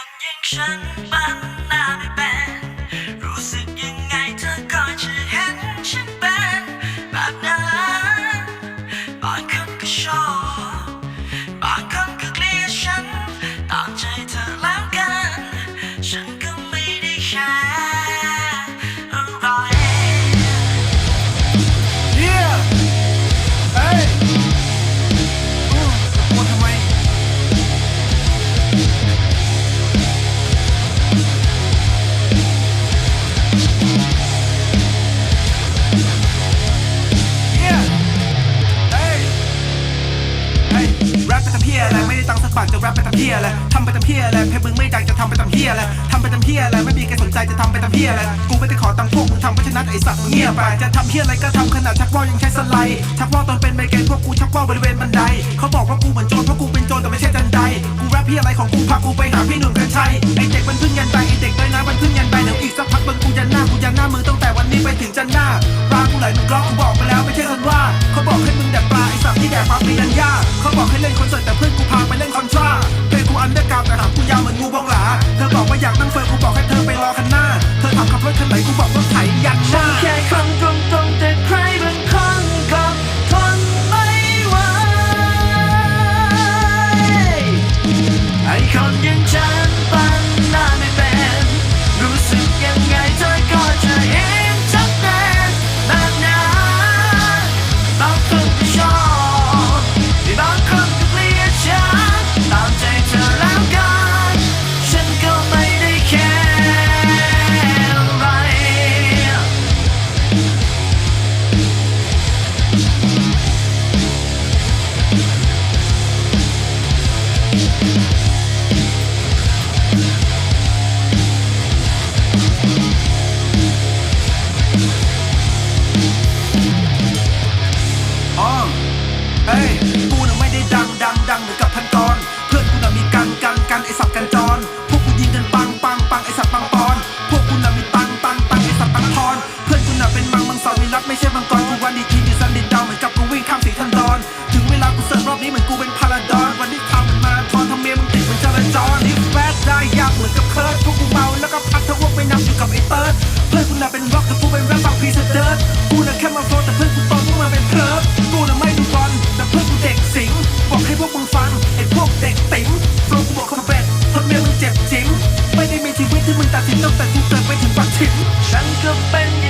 คนอย่างฉันปั้นหน้าไม่เป็น รู้สึกยังไงเธอก็จะเห็นฉันเป็นแบบนั้นบางคนก็ชอบบางคนก็เกลียดฉันตามใจเธอแล้วกัน ฉันก็ไม่ได้แคร์ เพี้ยอะไรทำไปทำเพี้ยอะไรเพลงมึงไม่ดังจะทำไปทำเพี้ยอะไรทำไปทำเพี้ยอะไรไม่มีใครสนใจจะทำไปทำเพี้ยอะไรกูไม่ได้ขอตังค์พวกมึงทำเพราะฉะนั้นไอสัตว์มึงเงียบไปจะทำเพี้ยอะไรก็ทำขนาดชักว่าวยังใช้สไลด์ชักว่าวตอนเป็นไมเกรนพวกกูชักว่าวบริเวณบันไดเขาบอกว่ากูเหมือนโจรเพราะกูเป็นโจรแต่ไม่ใช่จันไดกูแรปเพี้ยอะไรของกูพากูไปหาพี่หนุ่มกัญชัยไอเด็กมันเพึ่งยันใดไอเด็กน้อยน้ำมันเพึ่งยันใดเดี๋ยวอีกสักพักมึงกูยันหน้ากูยันหน้ามึงตั้งแต่วันนี้ไปถึงจันหน้ารากูไหลมึงกล้องกูบอกไปแล้วไม่ใช่คนว่าเขาบอกให้มึงแดกปลาไอสัตว์ที่แดกปลาปีนันยาเขาบอกให้เล่นคอนเสิร์ตแต่เพื่อนกูพาไปเล่นคอนทรา อยากนั่งเฟิร์น Um, hey! มึงตัดสินต้องตัดสินกลัไปถึงปักถิ่นฉันก็เป็น